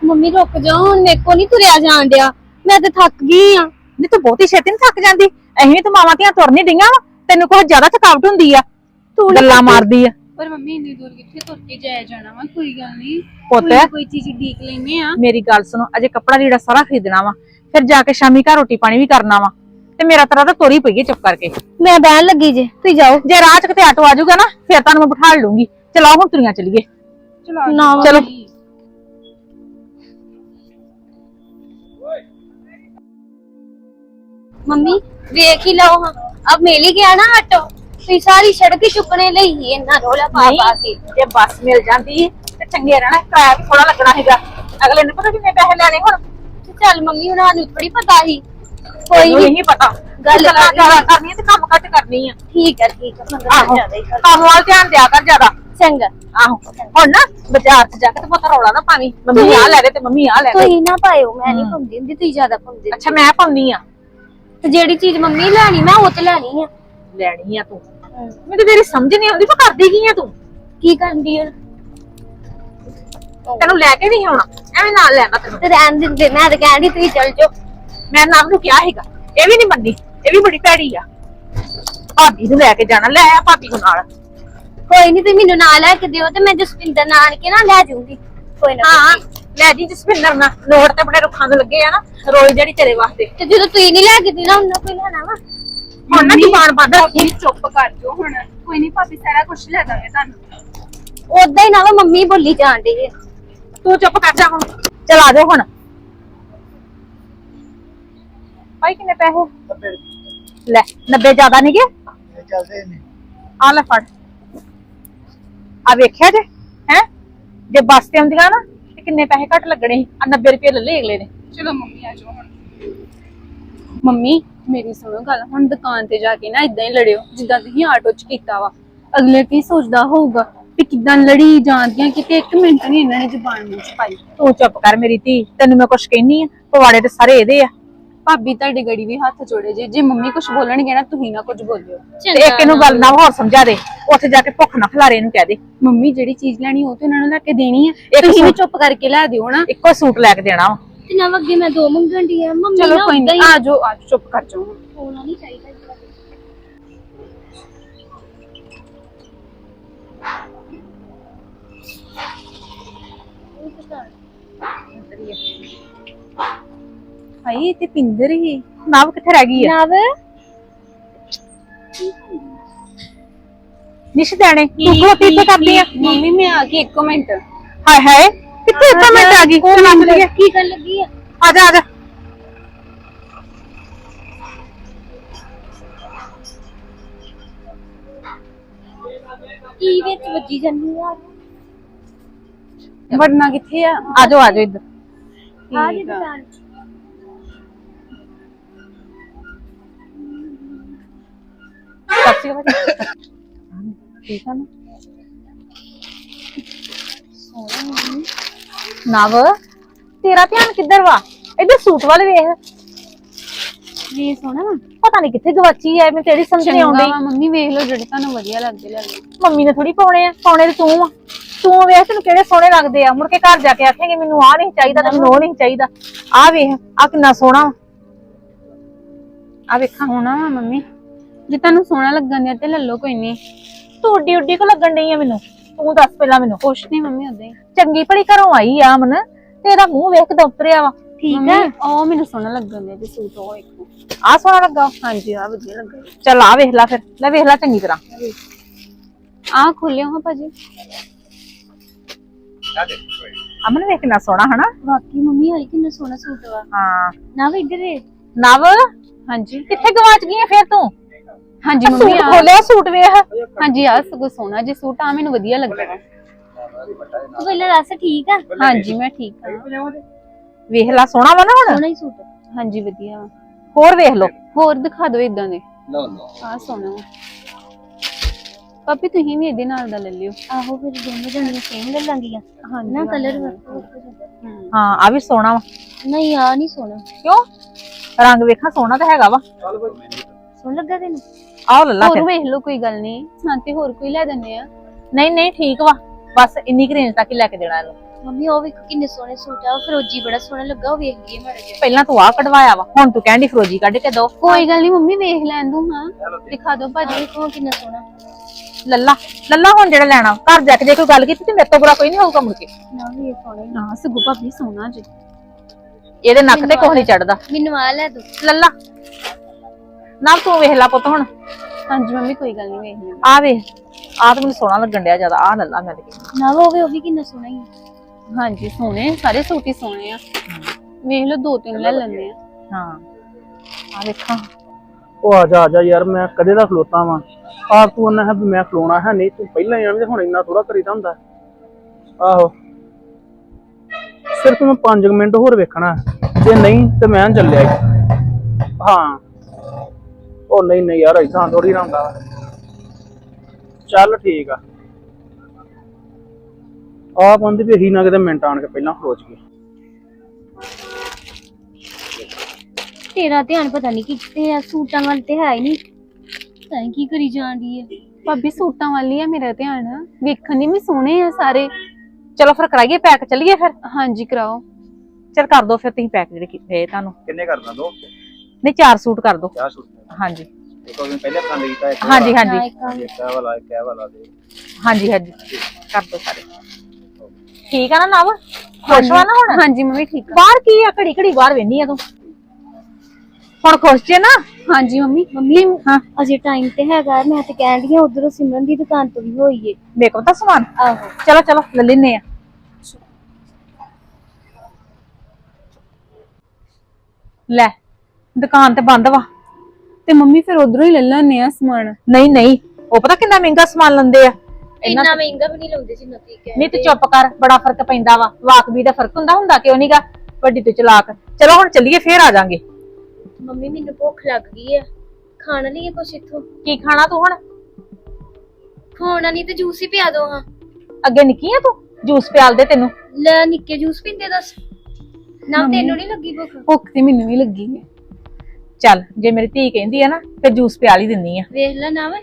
ਮੰਮੀ ਰੁਕ ਜਾਓ। ਹੁਣ ਮੇਰੇ ਕੋ ਨਹੀਂ ਤੁਰਿਆ ਜਾਣ ਡਿਆ। ਮੈਂ ਤੇ ਥੱਕ ਗਈ ਆ। ਨਹੀਂ ਤੂੰ ਬਹੁਤੀ ਛੇਤੀ ਨਹੀਂ ਥੱਕ ਜਾਂਦੀ। ਅਸੀਂ ਵੀ ਤਾਂ ਮਾਵਾਂ ਧੀਆਂ ਤੁਰ ਨਹੀਂ ਡਈਆਂ ਵਾ। ਤੈਨੂੰ ਕੋਈ ਜ਼ਿਆਦਾ ਥਕਾਵਟ ਹੁੰਦੀ ਆ। ਤੂੰ ਗੱਲਾਂ ਮਾਰਦੀ ਆ। ਪਰ ਮੰਮੀ ਇੰਨੀ ਦੂਰ ਕਿੱਥੇ ਤੁਰ ਕੇ ਜਾਇਆ ਜਾਣਾ ਵਾ? ਕੋਈ ਗੱਲ ਨਹੀਂ। ਪੁੱਤ। ਕੋਈ ਨਾ ਕੋਈ ਚੀਜ਼ ਢੀਕ ਲੈਨੇ ਆ। ਮੇਰੀ ਗੱਲ ਸੁਣੋ ਅਜੇ ਕੱਪੜਾ ਲੀੜਾ ਸਾਰਾ ਖਰੀਦਣਾ ਵਾ। ਫਿਰ ਜਾ ਕੇ ਸ਼ਾਮੀ ਘਰ ਰੋਟੀ ਪਾਣੀ ਵੀ ਕਰਨਾ ਵਾ। ਤੇ ਮੇਰਾ ਤਰ੍ਹਾਂ ਤਾਂ ਤੁਰ ਹੀ ਪਈ ਹੈ ਚੁੱਪ ਕਰਕੇ। ਮੈਂ ਬਹਿਣ ਲੱਗੀ ਜੇ ਤੁਸੀਂ ਜਾਓ। ਜੇ ਰਾਹ ਚ ਕਿਤੇ ਆਟੋ ਆ ਜਾਊਗਾ ਨਾ ਫਿਰ ਤੁਹਾਨੂੰ ਮੈਂ ਬਿਠਾ ਲੂੰਗੀ ਚਲੋ ਹੁਣ ਤੁਰੀਆਂ ਚੱਲੀਏ। ਚਲੋ ਨਾ ਚਲੋ। ਮੰਮੀ ਵੇਖ ਹੀ ਲਓ ਹਾਂ। ਅਬ ਮਿਲ ਹੀ ਗਿਆ ਨਾ ਆਟੋ। ਤੁਸੀਂ ਸਾਰੀ ਸੜਕ ਹੀ ਚੁੱਕਣੇ ਲਈ ਹੀ ਇੰਨਾ ਰੋਲਾ ਪਾ ਪਾ ਕੇ। ਜੇ ਬੱਸ ਮਿਲ ਜਾਂਦੀ ਤੇ ਚੰਗੇ ਰਹਿਣਾ ਕਿਰਾਇਆ ਵੀ ਥੋੜਾ ਲੱਗਣਾ ਹੈਗਾ। ਅਗਲੇ ਨੇ ਪਤਾ ਕਿੰਨੇ ਪੈਸੇ ਲੈਣੇ ਹੁਣ। ਤੇ ਚੱਲ ਮੰਮੀ ਉਹਨਾਂ ਨੂੰ ਥੋੜੀ ਪਤਾ ਸੀ। ਕੋਈ ਨਹੀਂ ਨਹੀਂ ਪਤਾ। ਗੱਲ ਗੱਲਾਂ ਕਰਨੀ ਤੇ ਕੰਮ ਘੱਟ ਕਰਨੀ ਆ। ਠੀਕ ਹੈ ਠੀਕ ਹੈ ਆਹੋ ਕੰਮ ਵੱਲ ਧਿਆਨ ਦਿਆ ਕਰ ਜ਼ਿਆਦਾ। ਚੰਗਾ। ਆਹੋ। ਹੁਣ ਨਾ ਬਾਜ਼ਾਰ 'ਚ ਜਾ ਕੇ ਤੇ ਪਤਾ ਰੌਲਾ ਨਾ ਪਾਵੀਂ। ਮੰਮੀ ਆ ਲੈ ਦੇ ਤੇ ਮੰਮੀ ਆ ਲੈ ਦੇ। ਤੁਸੀਂ ਨਾ ਪਾਇਓ ਮੈਂ ਨਹੀਂ ਪਾਉਂਦੀ ਹੁੰਦੀ ਤੁਸੀਂ ਜ਼ਿਆਦਾ ਪਾਉਂਦੇ ਅੱਛਾ ਮੈਂ ਪਾਉਂਦੀ ਆ। ਤੇ ਜਿਹੜੀ ਚੀਜ਼ ਮੰਮੀ ਲੈਣੀ ਮੈਂ ਉਹ ਤੇ ਲੈਣੀ ਆ। ਲੈਣੀ ਆ ਤੂੰ। ਮੈਨੂੰ ਤੇਰੀ ਸਮਝ ਨਹੀਂ ਆਉਂਦੀ ਤੂੰ ਕਰਦੀ ਕੀ ਆ ਤੂੰ? ਕੀ ਕਰਦੀ ਹੈ ਤੈਨੂੰ ਲੈ ਕੇ ਨਹੀਂ ਆਉਣਾ। ਐਵੇਂ ਨਾਲ ਲੈਣਾ ਤੈਨੂੰ। ਤੇ ਰਹਿਣ ਦਿੰਦੇ ਮੈਂ ਤਾਂ ਕਹਿੰਦੀ ਤੁਸੀਂ ਚੱਲ ਜਾਓ। ਮੈਂ ਨਾਮ ਨੂੰ ਕਿਹਾ ਹੈਗਾ ਇਹ ਵੀ ਨਹੀਂ ਮੰਨੀ ਇਹ ਵੀ ਬੜੀ ਭੈੜੀ ਆ। ਭਾਬੀ ਨੂੰ ਲੈ ਕੇ ਜਾਣਾ ਲੈ ਆ ਭਾਬੀ ਨੂੰ ਨਾਲ। ਕੋਈ ਨਹੀਂ ਤੁਸੀਂ ਮੈਨੂੰ ਨਾਲ ਲੈ ਕੇ ਦਿਓ ਤੇ ਮੈਂ ਜਸਪਿੰਦਰ ਨਾਨ ਕੇ ਨਾ ਲੈ ਜਾਊਂਗੀ। ਕੋਈ ਨਾ ਹਾਂ ਲੈ ਜੀ ਜਸਪਿੰਦਰ ਨਾ ਨੋਟ ਤੇ ਬੜੇ ਰੁੱਖਾਂ ਦੇ ਲੱਗੇ ਆ ਨਾ ਰੋਜ਼ ਜਿਹੜੀ ਤੇਰੇ ਵਾਸਤੇ। ਤੇ ਜਦੋਂ ਤੁਸੀਂ ਨਹੀਂ ਲੈ ਕੇ ਦੇਣਾ ਉਹਨਾਂ ਕੋਈ ਲੈਣਾ ਵਾ? ਹੁਣ ਨਾ ਜ਼ੁਬਾਨ ਬੰਦ ਭਾਬੀ ਚੁੱਪ ਕਰ ਜਾਓ ਹੁਣ। ਕੋਈ ਨਹੀਂ ਭਾਬੀ ਸਾਰਾ ਕੁਝ ਲੈ ਦਾਂਗੇ ਤੁਹਾਨੂੰ। ਉਦਾਂ ਹੀ ਨਾ ਵਾ ਮੰਮੀ ਬੋਲੀ ਜਾਣ ਹੈ ਤੂੰ ਚੁੱਪ ਕਰ ਜਾ ਹੁਣ। ਚਲ ਜਾ ਹੁਣ। ਭਾਈ ਕਿੰਨੇ ਪੈਸੇ? ਲੈ 90 ਜ਼ਿਆਦਾ ਨਹੀਂ ਗਏ ਚੱਲਦੇ ਨੇ। ਆ ਲੈ ਫੜ। ਆ ਵੇਖਿਆ ਜੇ ਹੈ? ਜੇ ਬੱਸ ਤੇ ਆਉਂਦੀਆਂ ਨਾ ਤੇ ਕਿੰਨੇ ਪੈਸੇ ਘੱਟ ਲੱਗਣੇ ਸੀ? ਆ 90 ਰੁਪਏ ਲੈ ਲਏ ਅਗਲੇ ਨੇ। ਚਲੋ ਮੰਮੀ ਆ ਜਾਓ ਹੁਣ। ਮੰਮੀ ਮੇਰੀ ਸੁਣੋ ਗੱਲ। ਹੁਣ ਦੁਕਾਨ ਤੇ ਜਾ ਕੇ ਨਾ ਇਦਾਂ ਹੀ ਲੜਿਓ ਜਿੱਦਾਂ ਤੁਸੀਂ ਆਟੋ 'ਚ ਕੀਤਾ ਵਾ। ਅਗਲੇ ਕੀ ਸੋਚਦਾ ਹੋਊਗਾ ਵੀ ਕਿਦਾਂ ਲੜੀ ਜਾਂਦੀਆਂ ਕਿਤੇ? ਇੱਕ ਮਿੰਟ ਨਹੀਂ ਇਹਨਾਂ ਨੇ ਜ਼ੁਬਾਨ ਮੂੰਹ 'ਚ ਪਾਈ। ਤੂੰ ਚੁੱਪ ਕਰ ਮੇਰੀ ਧੀ ਤੈਨੂੰ ਮੈਂ ਕੁਛ ਕਹਿਨੀ ਆ। ਪਵਾੜੇ ਤੇ ਸਾਰੇ ਇਹਦੇ ਆ। ਭਾਬੀ ਤੁਹਾਡੀ ਗੜੀ ਵੀ ਹੱਥ ਜੋੜੇ ਜੇ। ਜੇ ਮੰਮੀ ਕੁਝ ਬੋਲਣਗੇ ਨਾ ਤੁਸੀਂ ਨਾ ਕੁਝ ਬੋਲਿਓ। ਤੇ ਇੱਕ ਇਹਨੂੰ ਗੱਲ ਨਾ ਹੋਰ ਸਮਝਾ ਦੇ। ਉੱਥੇ ਜਾ ਕੇ ਭੁੱਖ ਨਾ ਖਲਾਰੇ ਇਹਨੂੰ ਕਹਿ ਦੇ। ਮੰਮੀ ਜਿਹੜੀ ਚੀਜ਼ ਲੈਣੀ ਉਹ ਤੇ ਉਹਨਾਂ ਨੂੰ ਲੈ ਕੇ ਦੇਣੀ ਆ। ਤੁਸੀਂ ਵੀ ਚੁੱਪ ਕਰਕੇ ਲੈ ਦਿਓ ਨਾ। ਇੱਕੋ ਸੂਟ ਲੈ ਕੇ ਦੇਣਾ ਵਾ। ਤੇ ਨਾ ਅੱਗੇ ਮੈਂ ਦੋ ਮੰਗਣ ਦੀ ਆ। ਮੰਮੀ ਚਲੋ ਕੋਈ ਨਹੀਂ ਆ ਜਾਓ ਆ ਚੁੱਪ ਕਰ ਜਾਓ। ਹੁਣ। ਨਹੀਂ ਚਾਹੀਦਾ। ਹਾਈ ਤੇ ਪਿੰਦਰ ਹੀ। ਨਾਵ ਕਿੱਥੇ ਰਹਿ ਗਈ ਆ? ਨਵ? ਨਿਸ਼ ਦੇਣੇ ਤੂੰ ਖਲੋਤੀ ਇੱਥੇ ਕਰਦੀ ਆ? ਮੰਮੀ ਮੈਂ ਆ ਕੇ ਇੱਕ ਮਿੰਟ। ਹਾਏ ਹਾਏ ਕਿੱਥੇ ਇੱਥੇ ਮਿੰਟ ਆ ਗਈ? ਚਲ ਆ। ਚੱਲੀਏ ਕੀ ਗੱਲ ਲੱਗੀ ਆ? ਆ ਜਾ ਆ ਜਾ। ਕੀ ਵਿੱਚ ਵੱਜੀ ਜਾਂਦੀ ਆ? ਵੜਨਾ ਕਿੱਥੇ ਆ? ਆ ਜਾਓ ਆ ਜਾਓ ਇੱਧਰ। ਆ ਜੀ ਦੁਕਾਨ ਸੱਚੀ ਬਾਤ ਠੀਕ ਆ ਨਾ ਨਵ ਤੇਰਾ ਧਿਆਨ ਕਿੱਧਰ ਵਾ? ਇੱਧਰ ਸੂਟ ਵੱਲ ਵੇਖ। ਵੀ ਸੋਹਣਾ ਵਾ। ਪਤਾ ਨਹੀਂ ਕਿੱਥੇ ਗਵਾਚੀ ਐ ਮੈਂ ਤੇਰੀ ਸਮਝ ਨਹੀਂ ਚੰਗਾ ਆਉਂਦੀ ਵਾ ਮੰਮੀ ਵੇਖ ਲਓ ਜਿਹੜੇ ਤੁਹਾਨੂੰ ਵਧੀਆ ਲੱਗਦੇ ਲੈ ਲਓ। ਮੰਮੀ ਨੇ ਥੋੜੀ ਪਾਉਣੇ ਆ ਪਾਉਣੇ ਤੇ ਤੂੰ ਆ। ਤੂੰ ਵੇਖ ਤੈਨੂੰ ਕਿਹੜੇ ਸੋਹਣੇ ਲੱਗਦੇ ਆ। ਮੁੜ ਕੇ ਘਰ ਜਾ ਕੇ ਆਖੇਂਗੇ ਮੈਨੂੰ ਆਹ ਨਹੀਂ ਚਾਹੀਦਾ ਤੇ ਮੈਨੂੰ ਉਹ ਨਹੀਂ ਚਾਹੀਦਾ। ਆਹ ਵੇਖ ਆ ਕਿੰਨਾ ਸੋਹਣਾ ਆ ਵੇਖਾਂ ਸੋਹਣਾ ਵਾ ਮੰਮੀ। ਜੇ ਤੁਹਾਨੂੰ ਸੋਹਣਾ ਲੱਗਣ ਦਿਆ ਤੇ ਲੈ ਲਓ ਕੋਈ ਨਹੀਂ। ਤੂੰ ਉੱਡੀ ਉੱਡੀ ਕੋ ਲੱਗਣ ਡਈ ਆ ਮੈਨੂੰ। ਤੂੰ ਦੱਸ ਪਹਿਲਾਂ ਮੈਨੂੰ। ਕੁਛ ਨਹੀਂ ਮੰਮੀ ਉਦਾਂ ਹੀ। ਚੰਗੀ ਭਲੀ ਘਰੋਂ ਆਈ ਆ ਮਨ ਤੇ ਇਹਦਾ ਮੂੰਹ ਵੇਖ ਕੇ ਉਤਰਿਆ ਵਾ। ਠੀਕ ਹੈ ਉਹ ਮੈਨੂੰ ਸੋਹਣਾ ਲੱਗਣ ਦਿਆ ਤੇ ਸੂਟ ਉਹ ਇੱਕ। ਆ ਸੋਹਣਾ ਲੱਗਾ। ਹਾਂਜੀ ਆ ਵਧੀਆ ਲੱਗਾ। ਚੱਲ ਆ ਵੇਖ ਲੈ ਫਿਰ। ਲੈ ਵੇਖ ਲੈ ਚੰਗੀ ਤਰ੍ਹਾਂ। ਆ ਖੋਲਿਓ ਹਾਂ ਭਾਜੀ। ਅਮਨ ਵੇਖ ਕਿੰਨਾ ਸੋਹਣਾ ਹਨਾ? ਵਾਕਈ ਮੰਮੀ ਆਈ ਕਿੰਨਾ ਸੋਹਣਾ ਸੂਟ ਵਾ। ਹਾਂ। ਨਾ ਵੀ ਇੱਧਰ ਨਵ? ਹਾਂਜੀ। ਕਿੱਥੇ ਗਵਾਚ ਗਈ ਆ ਫਿਰ ਤੂੰ? ਹਾਂਜੀ ਮੰਮੀ ਸੂਟ ਆ ਖੋਲਿਆ ਸੂਟ ਵੇਖ। ਹਾਂਜੀ ਆ ਸਗੋਂ ਸੋਹਣਾ ਜੇ ਸੂਟ ਆ ਮੈਨੂੰ ਵਧੀਆ ਲੱਗਾ। ਤੂੰ ਪਹਿਲਾਂ ਦੱਸ ਠੀਕ ਆ? ਹਾਂਜੀ ਮੈਂ ਠੀਕ ਹਾਂ। ਵੇਖ ਲੈ ਸੋਹਣਾ ਵਾ ਨਾ ਹੁਣ? ਸੋਹਣਾ ਹੀ ਸੂਟ। ਹਾਂਜੀ ਵਧੀਆ ਵਾ। ਹੋਰ ਵੇਖ ਲੋ ਹੋਰ ਦਿਖਾ ਦਿਓ ਇਦਾਂ ਦੇ। ਆ ਸੋਹਣਾ ਵਾ। ਪਾਪੀ ਤੁਸੀਂ ਵੀ ਇਹਦੇ ਨਾਲ ਦਾ ਲੈ ਲਿਓ। ਆਹੋ ਫਿਰ ਦੋਨੋਂ ਜਣੀਆਂ ਸੇਮ ਲੈ ਲਾਂਗੀਆਂ। ਹਾਂਜੀ ਨਾ ਕਲਰ ਹਮ। ਹਾਂ ਆ ਵੀ ਸੋਹਣਾ ਵਾ। ਨਹੀਂ ਆ ਨਹੀਂ ਸੋਹਣਾ। ਕਿਉਂ? ਰੰਗ ਵੇਖਾਂ ਸੋਹਣਾ ਤਾਂ ਹੈਗਾ ਵਾ। ਸੋਹਣਾ ਲੱਗਾ ਤੈਨੂੰ? ਆਹ ਲੈ ਲਾ ਹੋਰ ਫਿਰ। ਵੇਖ ਲਓ ਕੋਈ ਗੱਲ ਨਹੀਂ। ਸਾਂਤੇ ਹੋਰ ਕੋਈ ਲੈ ਦਿੰਦੇ ਆ? ਨਹੀਂ ਨਹੀਂ ਠੀਕ ਵਾ। ਬਸ ਇੰਨੀ ਕੁ ਰੇਂਜ ਤੱਕ ਹੀ ਲੈ ਕੇ ਦੇਣਾ ਇਹਨੂੰ। ਮੰਮੀ ਉਹ ਵੇਖੋ ਕਿੰਨੇ ਸੋਹਣੇ ਸੂਟ ਆ। ਉਹ ਫਰੋਜੀ ਬੜਾ ਸੋਹਣਾ ਲੱਗਾ ਉਹ ਵੇਖ ਗਈ ਮਾੜਾ ਜਿਹਾ। ਪਹਿਲਾਂ ਤੂੰ ਆ ਕਢਵਾਇਆ ਵਾ ਹੁਣ ਤੂੰ ਕਹਿੰਦੀ ਫਰੋਜੀ ਕੱਢ ਕੇ ਦੋ। ਕੋਈ ਗੱਲ ਨਹੀਂ ਮੰਮੀ ਵੇਖ ਲੈਣ ਦੂੰ ਹਾਂ। ਦਿਖਾ ਦਿਓ ਭਾਜੀ ਵੇਖੋ ਕਿੰਨਾ ਸੋਹਣਾ। ਲੱਲਾ ਲੱਲਾ ਹੁਣ ਜਿਹੜਾ ਲੈਣਾ ਘਰ ਜਾ ਕੇ ਜੇ ਕੋਈ ਗੱਲ ਕੀਤੀ ਤੇ ਮੇਰੇ ਤੋਂ ਬੁਰਾ ਕੋਈ ਨਹੀਂ ਹੋਊਗਾ ਮੁੜ ਕੇ। ਨਾ ਵੀ ਇਹ ਸੋਹਣਾ ਹੀ। ਨਾ ਸਗੋਂ ਭਾਬੀ ਸੋਹਣਾ ਜੀ। ਇਹਦੇ ਨੱਕ ਤੇ ਕੁਛ ਨਹੀਂ ਚੜਦਾ। ਮੈਨੂੰ ਆ ਲੈ ਦੋ। ਲੱਲਾ ਨਾ ਤੂੰ ਵੇਖ ਲੈ ਪੁੱਤ ਹੁਣ। ਹਾਂਜੀ ਮੰਮੀ ਕੋਈ ਗੱਲ ਨਹੀਂ ਵੇਖ ਲੈਣ ਆ ਵੇਖ ਆ ਤਾਂ ਮੈਨੂੰ ਸੋਹਣਾ ਲੱਗਣ ਡਿਆ ਜ਼ਿਆਦਾ ਆ ਲੱਲਾ ਮੈਂ ਤੇ ਕਹਿੰਦੀ। ਨਾ ਉਹ ਵੀ ਉਹ ਵੀ ਕਿੰਨਾ ਸੋਹਣਾ ਹੀ। ਹਾਂਜੀ। ਸੋਹਣੇ ਸਾਰੇ ਸੂਟ ਹੀ ਸੋਹਣੇ ਆ। ਵੇਖ ਲਓ ਦੋ ਤਿੰਨ ਲੈ ਲੈਂਦੇ ਆ। ਹਾਂ। ਆ ਵੇਖਾਂ। ਉਹ ਆ ਜਾ ਆ ਜਾ ਯਾਰ ਮੈਂ ਕਦੇ ਦਾ ਖਲੋਤਾ ਵਾਂ। ਆਪ ਤੂੰ ਉਹਨਾਂ ਹੈ ਵੀ ਮੈਂ ਖਲੋਣਾ ਹੈ ਨਹੀਂ ਤੂੰ ਪਹਿਲਾਂ ਹੀ ਆਵੇਂ ਤੇ ਹੁਣ ਇੰਨਾ ਥੋੜਾ ਕਰੀਦਾ ਹੁੰਦਾ। ਆਹੋ। ਸਿਰਫ ਮੈਂ 5 ਮਿੰਟ ਹੋਰ ਵੇਖਣਾ। ਜੇ ਨਹੀਂ ਤੇ ਮੈਂ ਚੱਲਿਆ। ਹਾਂ। ਉਹ ਨਹੀਂ ਨਹੀਂ ਯਾਰ ਇਦਾਂ ਥੋੜੀ ਨਾ ਹੁੰਦਾ ਚੱਲ ਠੀਕ ਆ। ਆਪ ਆਂਦੇ ਵੀ ਅਸੀਂ ਨਾ ਕਿਤੇ ਮਿੰਟ ਆਣ ਕੇ ਪਹਿਲਾਂ ਖਲੋਚ ਗਏ। ਤੇਰਾ ਧਿਆਨ ਪਤਾ ਨਹੀਂ ਕਿੱਥੇ ਆ ਸੂਟਾਂ ਵੱਲ ਤੇ ਹੈ ਹੀ ਨਹੀਂ ਤਾਂ ਕੀ ਕਰੀ ਜਾਂਦੀ ਹੈ ਭਾਬੀ ਸੂਟਾਂ ਵਾਲੀ ਆ ਮੇਰਾ ਧਿਆਨ। ਵੇਖਣ ਦੀ ਵੀ ਸੋਹਣੇ ਆ ਸਾਰੇ। ਚਲੋ ਫਿਰ ਕਰਾਈਏ ਪੈਕ ਚੱਲੀਏ ਫਿਰ? ਹਾਂਜੀ ਕਰਾਓ। ਚਲ ਕਰ ਦੋ ਫਿਰ ਤੁਸੀਂ ਪੈਕ ਜਿਹੜੇ ਕੀਤੇ ਤੁਹਾਨੂੰ। ਕਿੰਨੇ ਕਰਦਾ ਦੋ? ਨਹੀਂ ਚਾਰ ਸੂਟ ਕਰ ਦੋ। ਚਾਰ ਸੂਟ। ਹਾਂਜੀ। ਇੱਕ ਪਹਿਲੇ ਇੱਕ ਹਾਂਜੀ ਹਾਂਜੀ। ਨਾ ਇੱਕ ਆ। ਇੱਕ ਇਹ ਵਾਲਾ ਇੱਕ ਇਹ ਵਾਲਾ ਦੇ। ਹਾਂਜੀ ਹਾਂਜੀ। ਕਰ ਦੋ ਸਾਰੇ। ਠੀਕ ਆ ਨਾ ਨਵ? ਖੁਸ਼ ਵਾ ਨਾ ਹੁਣ? ਹਾਂਜੀ ਮੰਮੀ ਠੀਕ ਆ। ਬਾਹਰ ਕੀ ਆ? ਘੜੀ ਘੜੀ ਬਾਹਰ ਵੇਨੀ ਆ ਤੂੰ? ਹੁਣ ਖੁਸ਼ ਜੇ ਨਾ? ਹਾਂਜੀ ਮੰਮੀ। ਮੰਮੀ ਹਾਂ। ਅਜੇ ਟਾਈਮ ਤੇ ਹੈਗਾ ਮੈਂ ਤੇ ਕਹਿਣ ਆ ਉਧਰੋਂ ਸਿਮਰਨ ਦੀ ਦੁਕਾਨ ਤੋਂ ਵੀ ਹੋਈਏ। ਮੇਕਅਪ ਦਾ ਸਮਾਨ? ਆਹੋ। ਚਲੋ ਚਲੋ ਲੈ ਲੈਨੇ ਆ ਲੈ ਦੁਕਾਨ ਤੇ ਬੰਦ ਵਾ। ਤੇ ਮੰਮੀ ਫਿਰ ਉਧਰੋਂ ਹੀ ਲੈ ਲੈਣੇ ਆ ਸਮਾਨ। ਨਹੀਂ ਨਹੀਂ ਉਹ ਪਤਾ ਕਿੰਨਾ ਮਹਿੰਗਾ ਸਮਾਨ ਲੰਦੇ ਆ? ਇੰਨਾ ਮਹਿੰਗਾ ਵੀ ਨਹੀਂ ਲਾਉਂਦੇ ਜਿੰਨਾ ਤੁਸੀਂ ਕਹਿ ਨਹੀਂ ਤੇ ਚੁੱਪ ਕਰ ਬੜਾ ਫ਼ਰਕ ਪੈਂਦਾ ਵਾ। ਵਾਕਬੀ ਦਾ ਫ਼ਰਕ ਹੁੰਦਾ ਹੁੰਦਾ ਕਿਉਂ ਨਹੀਂਗਾ ਵੱਡੀ ਤੇ ਚਲਾਕ। ਚਲੋ ਹੁਣ ਚੱਲੀਏ ਫੇਰ ਆ ਜਾਾਂਗੇ। ਮੰਮੀ ਮੈਨੂੰ ਭੁੱਖ ਲੱਗ ਗਈ ਹੈ ਖਾਣ ਲਈ ਕੁਛ ਇੱਥੋਂ? ਕੀ ਖਾਣਾ ਤੂੰ ਹੁਣ? ਖਾਣਾ ਨਹੀਂ ਤੇ ਜੂਸ ਹੀ ਪਿਆ ਦੋ ਹਾਂ। ਅੱਗੇ ਨਿੱਕੀ ਆ ਤੂੰ? ਜੂਸ ਪਿਆਲ ਦੇ ਤੈਨੂੰ। ਲੈ ਨਿੱਕੇ ਜੂਸ ਪੀਂਦੇ ਦੱਸ। ਨਾ ਮੰਮੀ। ਤੈਨੂੰ ਨਹੀਂ ਲੱਗੀ ਭੁੱਖ? ਭੁੱਖ ਤੇ ਮੈਨੂੰ ਵੀ ਲੱਗੀ ਹੈ ਚੱਲ ਜੇ ਮੇਰੀ ਧੀ ਕਹਿੰਦੀ ਆ ਨਾ ਫਿਰ ਜੂਸ ਪਿਆਲ ਹੀ ਦਿੰਨੀ ਆ। ਵੇਖ ਲੈ ਨਾ ਵੇ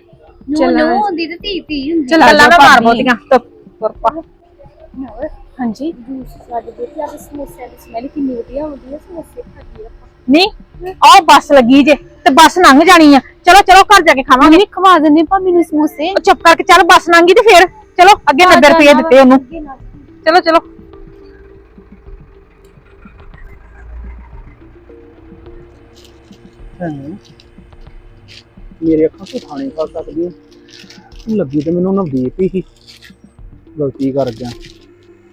ਨੂੰ ਚੱਲ ਨੂੰ। ਹੁੰਦੀ ਤੇ ਧੀ ਧੀ ਹੁੰਦੀ। ਚੱਲ ਗੱਲਾਂ ਨਾ ਆਜਾ ਮਾਰ। ਬੋਤੀਆਂ ਤੁਰ ਤੁਰ ਪਾ। ਹਾਂਜੀ। ਜੂਸ ਸਾਡੇ ਦੇਖਿਆ ਆ ਸਮੋਸੇ ਦੀ ਸਮੈਲ ਕਿੰਨੀ ਵਧੀਆ ਆਉਂਦੀ ਹੈ ਸਮੋਸੇ ਖਾਦੀ ਆਪਾਂ ਨਹੀਂ ਆਹ ਬੱਸ ਲੱਗੀ ਜੇ ਤੇ ਬੱਸ ਲੰਘ ਜਾਣੀ ਆ। ਚਲੋ ਚਲੋ ਘਰ ਜਾ ਕੇ ਖਾਵਾਂਗੇ। ਮੰਮੀ ਖਵਾ ਦਿੰਦੇ ਭਾਬੀ ਨੂੰ ਸਮੋਸੇ। ਉਹ ਚੁੱਪ ਕਰਕੇ ਚੱਲ ਬੱਸ ਲੰਘੀ ਤੇ ਫੇਰ। ਚਲੋ ਅੱਗੇ 90 ਰੁਪਏ ਦਿੱਤੇ ਉਹਨੂੰ। ਨਾ ਚਲੋ ਚਲੋ। ਮੇਰੇ ਅੱਖਾਂ ਤੋਂ ਖਾਣੇ ਖਾ ਸਕਦੀ ਹੈ ਲੱਗੀ ਤੇ ਮੈਨੂੰ ਨਵਦੀਪ ਹੀ। ਸੀ ਗਲਤੀ ਕਰ ਗਿਆ।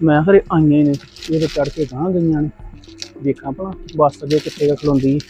ਮੈਂ ਖਰੇ ਆਈਆਂ ਹੀ ਨੇ, ਇਹ ਚੜ ਕੇ ਗਾਂ ਗਈਆਂ ਨੇ। ਦੇਖਾਂ ਭਲਾ, ਬੱਸ ਦੇ ਕਿੱਥੇ ਕੁ ਖਲੋਂਦੀ।